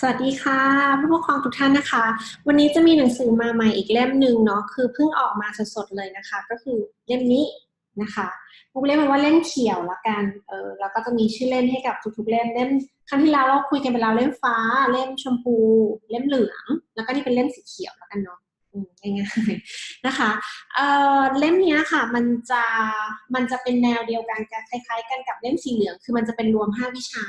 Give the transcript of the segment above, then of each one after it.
สวัสดีค่ะผู้ปกครองทุกท่านนะคะ วันนี้จะมีหนังสือมาใหม่อีกเล่มหนึ่งเนาะคือเพิ่งออกมาสดๆเลยนะคะ ก็คือเล่มนี้นะคะพวกเรียกมันว่าเล่มเขียวละกันเออแล้วก็จะมีชื่อเล่มให้กับทุกๆเล่มเล่มครั้งที่แล้วเราคุยกันไปแล้วเล่มฟ้า เล่มชมพู เล่มเหลือง แล้วก็นี่เป็นเล่มสีเขียวแล้วกันเนาะอืมง่ายๆนะคะเอ่อเล่มนี้ค่ะมันจะมันจะเป็นแนวเดียวกันคล้ายๆ กันกับเล่มสีเหลือง คือมันจะเป็นรวม 5 วิชา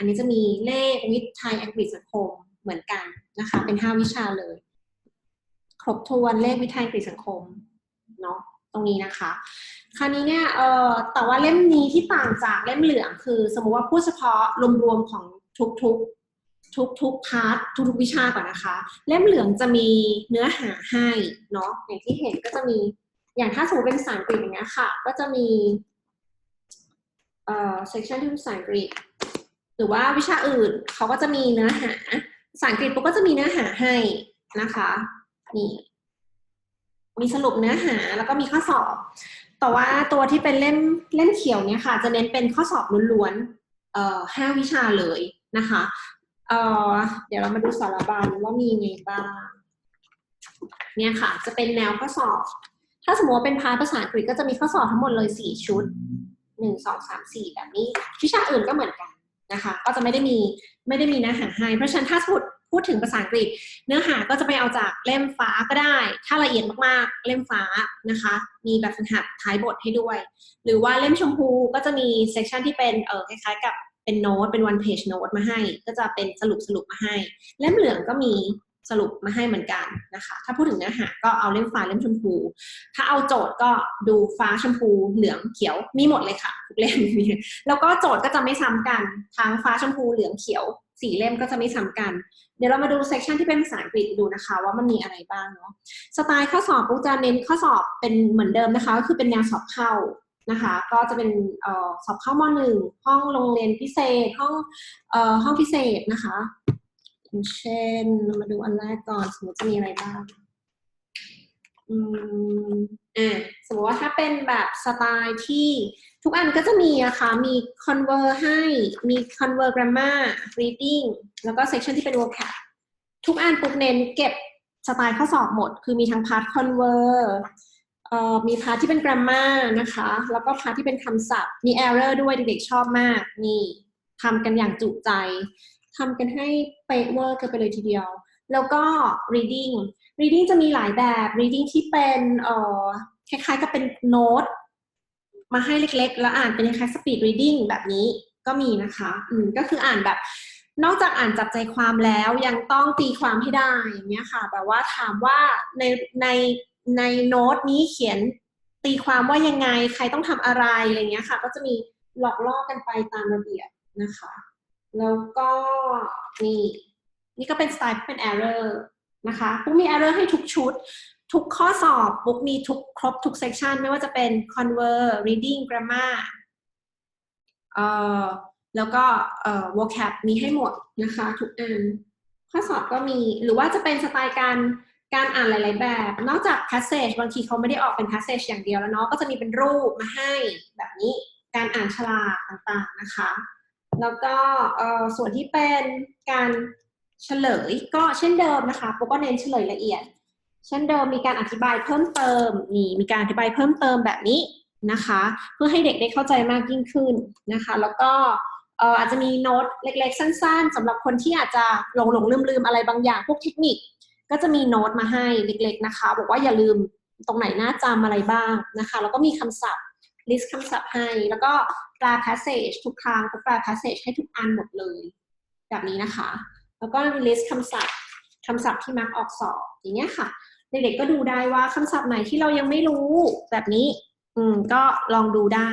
อันนี้จะมีเลขวิทย์ไทยอังกฤษสังคมเหมือนกันนะคะ เป็น5วิชาเลย ครบถ้วนเลขวิทย์ไทยอังกฤษสังคมเนาะตรงนี้นะคะ คราวนี้เนี่ยเอ่อแต่ว่าเล่มนี้ที่ต่างจากเล่มเหลืองคือ สมมติว่าพูดเฉพาะรวมๆของทุกๆทุกๆพาร์ททุกๆวิชาก่อนนะคะ เล่มเหลืองจะมีเนื้อหาให้เนาะอย่างที่เห็นก็จะมีอย่างถ้าสมมติเป็นภาษาอังกฤษอย่างเงี้ยค่ะ ก็จะมีเอ่อ section ที่เป็นภาษาอังกฤษ หรือว่าวิชาอื่นเขาก็จะมีเนื้อหาภาษาอังกฤษปุ๊บก็จะมีเนื้อหาให้นะคะนี่มีสรุปเนื้อหาแล้วก็มีข้อสอบ แต่ว่าตัวที่เป็นเล่มเล่มเขียวเนี่ยค่ะ จะเน้นเป็นข้อสอบล้วนๆเอ่อห้าวิชาเลยนะคะเอ่อเดี๋ยวเรามาดูสารบัญว่ามีไงบ้างเนี่ยค่ะ จะเป็นแนวข้อสอบ ถ้าสมมติว่าเป็นพาร์ทภาษาอังกฤษก็จะมีข้อสอบทั้งหมดเลยสี่ชุดหนึ่งสองสามสี่แบบนี้ วิชาอื่นก็เหมือนกัน นะคะ ก็จะไม่ได้มีไม่ได้มีเนื้อหาให้ เพราะฉะนั้นถ้าพูดพูดถึงภาษาอังกฤษ เนื้อหาก็จะไปเอาจากเล่มฟ้าก็ได้ ถ้าละเอียดมากๆ เล่มฟ้านะคะ มีแบบฝึกหัดท้ายบทให้ด้วย หรือว่าเล่มชมพูก็จะมีเซสชันที่เป็นเออคล้ายๆกับเป็นโน้ตเป็น one page note มาให้ ก็จะเป็นสรุปสรุปมาให้ เล่มเหลืองก็มี สรุปมาให้เหมือนกันนะคะ ถ้าพูดถึงเนื้อหาก็เอาเล่มฟ้าเล่มชมพู ถ้าเอาโจทย์ก็ดูฟ้าชมพู เหลืองเขียวมีหมดเลยค่ะทุกเล่มแล้วก็โจทย์ก็จะไม่ซ้ำกันทั้งฟ้าชมพูเหลืองเขียวสี่เล่มก็จะไม่ซ้ำกัน เดี๋ยวเรามาดูเซสชันที่เป็นภาษาอังกฤษดูนะคะ ว่ามันมีอะไรบ้างเนาะสไตล์ข้อสอบปุ๊กจะเน้นข้อสอบเป็นเหมือนเดิมนะคะก็คือเป็นแนวสอบเข้านะคะก็จะเป็นออสอบเข้ามหนึ่งห้องโรงเรียนพิเศษห้องออห้องพิเศษนะคะ อย่างเช่น มาดูอันแรกก่อน สมมติจะมีอะไรบ้าง อืม อ่าสมมติว่าถ้าเป็นแบบสไตล์ที่ทุกอันก็จะมีนะคะ มี conver ให้ มี conver grammar reading แล้วก็ section ที่เป็น vocab ทุกอันปุ๊บเน้นเก็บสไตล์ข้อสอบหมด คือมีทั้งพาร์ท conver เอ่อมีพาร์ทที่เป็น grammar นะคะ แล้วก็พาร์ทที่เป็นคำศัพท์ มี error ด้วยเด็กๆชอบมาก นี่ทำกันอย่างจุใจ ทำกันให้เป๊ะเวอร์กันไปเลยทีเดียว แล้วก็ reading reading จะมีหลายแบบ reading ที่เป็นเอ่อคล้ายๆกับเป็นโน้ตมาให้เล็กๆ แล้วอ่านเป็นคล้ายๆ speed reading แบบนี้ก็มีนะคะอืมก็คืออ่านแบบ นอกจากอ่านจับใจความแล้วยังต้องตีความให้ได้อย่างเงี้ยค่ะ แบบว่าถามว่าในในในโน้ตนี้เขียนตีความว่ายังไงใครต้องทำอะไรอะไรเงี้ยค่ะ ก็จะมีหลอกล่อกันไปตามระเบียบนะคะ แล้วก็นี่นี่ก็เป็นสไตล์เป็น error นะคะปุ๊กมี error ให้ทุกชุด ทุกข้อสอบปุ๊กมีทุกครบทุก section ไม่ว่าจะเป็น conver reading grammar เอ่อแล้วก็เอ่อ vocab มีให้หมดนะคะทุกอันข้อสอบก็มีหรือว่าจะเป็นสไตล์การการอ่านหลาย ๆ แบบ นอกจาก passage บางทีเขาไม่ได้ออกเป็น passage อย่างเดียวแล้วเนาะก็จะมีเป็นรูปมาให้แบบนี้การอ่านฉลากต่าง ๆ นะคะ แล้วก็ส่วนที่เป็นการเฉลยก็เช่นเดิมนะคะปุ๊กก็เน้นเฉลยละเอียด เช่นเดิมมีการอธิบายเพิ่มเติมนี่มีการอธิบายเพิ่มเติมแบบนี้นะคะ เพื่อให้เด็กได้เข้าใจมากยิ่งขึ้นนะคะ แล้วก็อาจจะมีโน้ตเล็กๆ สั้น ๆสำหรับคนที่อาจจะหลงหลงลืมลืมอะไรบางอย่างพวกเทคนิค ก็จะมีโน้ตมาให้เล็ก ๆ นะคะ บอกว่าอย่าลืมตรงไหนน่าจำอะไรบ้างนะคะ แล้วก็มีคำศัพท์ list คำศัพท์ให้ แล้วก็แปล passage ทุกครั้งก็แปล passage ให้ทุกอันหมดเลย แบบนี้นะคะ แล้วก็มี list คำศัพท์คำศัพท์ที่มักออกสอบอย่างเงี้ยค่ะ เด็กๆก็ดูได้ว่าคำศัพท์ไหนที่เรายังไม่รู้แบบนี้ อืมก็ลองดูได้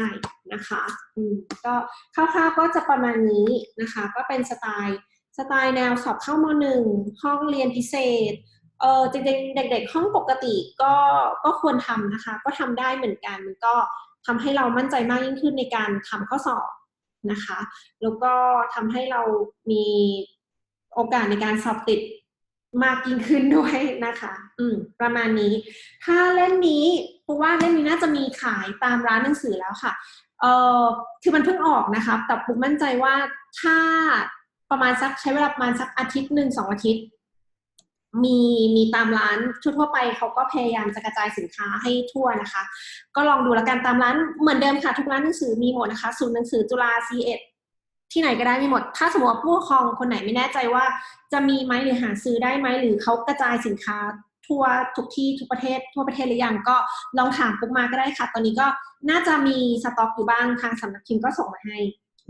นะคะอืมก็คร่าวๆก็จะประมาณนี้นะคะ ก็เป็นสไตล์สไตล์แนวสอบเข้ามหนึ่งห้องเรียนพิเศษเออจริงๆเด็ก ๆ ห้องปกติก็ก็ควรทำนะคะ ก็ทำได้เหมือนกันมันก็ ทำให้เรามั่นใจมากยิ่งขึ้นในการทำข้อสอบนะคะ แล้วก็ทำให้เรามีโอกาสในการสอบติดมากยิ่งขึ้นด้วยนะคะ อืม ประมาณนี้ ถ้าเล่มนี้เพราะว่าเล่มนี้น่าจะมีขายตามร้านหนังสือแล้วค่ะ เออคือมันเพิ่งออกนะคะ แต่ปุ๊กมั่นใจว่าถ้าประมาณสักใช้เวลาประมาณสักอาทิตย์หนึ่งสองอาทิตย์ มีมีตามร้านทั่วไปเขาก็พยายามจะกระจายสินค้าให้ทั่วนะคะ ก็ลองดูแล้วกันตามร้านเหมือนเดิมค่ะ ทุกร้านหนังสือมีหมดนะคะศูนย์หนังสือจุฬาซีเอ็ดที่ไหนก็ได้มีหมด ถ้าสมมติว่าผู้ปกครองคนไหนไม่แน่ใจว่า จะมีไหมหรือหาซื้อได้ไหมหรือเขากระจายสินค้าทั่วทุกที่ทุกประเทศ ทั่วประเทศหรือยังก็ลองถามปุ๊กมาก็ได้ค่ะ ตอนนี้ก็น่าจะมีสต็อกอยู่บ้างทางสำนักพิมพ์ก็ส่งมาให้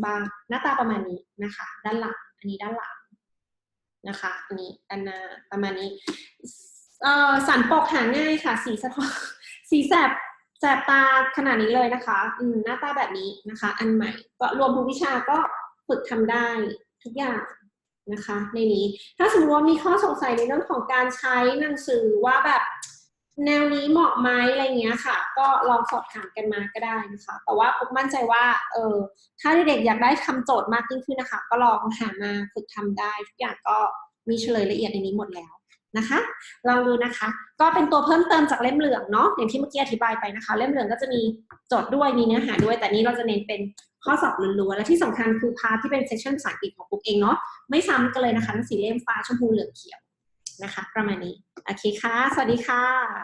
บ้างหน้าตาประมาณนี้นะคะ ด้านหลังอันนี้ด้านหลัง นะคะอันนี้อันนาประมาณนี้เอ่อสันปกหาง่ายค่ะ สีสะท้อนสีแสบแสบตาขนาดนี้เลยนะคะอืมหน้าตาแบบนี้นะคะ อันใหม่ก็รวมทุกวิชาก็ฝึกทำได้ทุกอย่างนะคะ ในนี้ถ้าสมมติว่ามีข้อสงสัยในเรื่องของการใช้หนังสือว่าแบบ แนวนี้เหมาะไหมอะไรเงี้ยค่ะ ก็ลองสอบถามกันมาก็ได้นะคะ แต่ว่าผมมั่นใจว่าเออถ้าเด็กๆอยากได้ทำโจทย์มากยิ่งขึ้นนะคะ ก็ลองหามาฝึกทำได้ทุกอย่างก็มีเฉลยละเอียดในนี้หมดแล้วนะคะลองดูนะคะ ก็เป็นตัวเพิ่มเติมจากเล่มเหลืองเนาะอย่างที่เมื่อกี้อธิบายไปนะคะ เล่มเหลืองก็จะมีโจทย์ด้วยมีเนื้อหาด้วย แต่นี้เราจะเน้นเป็นข้อสอบล้วนๆและที่สำคัญคือพาร์ทที่เป็นเซสชั่นภาษาอังกฤษของปุ๊กเองเนาะไม่ซ้ำกันเลยนะคะทั้งสีเล่มฟ้าชมพูเหลืองเขียวนะคะ ประมาณนี้ โอเคค่ะ สวัสดีค่ะ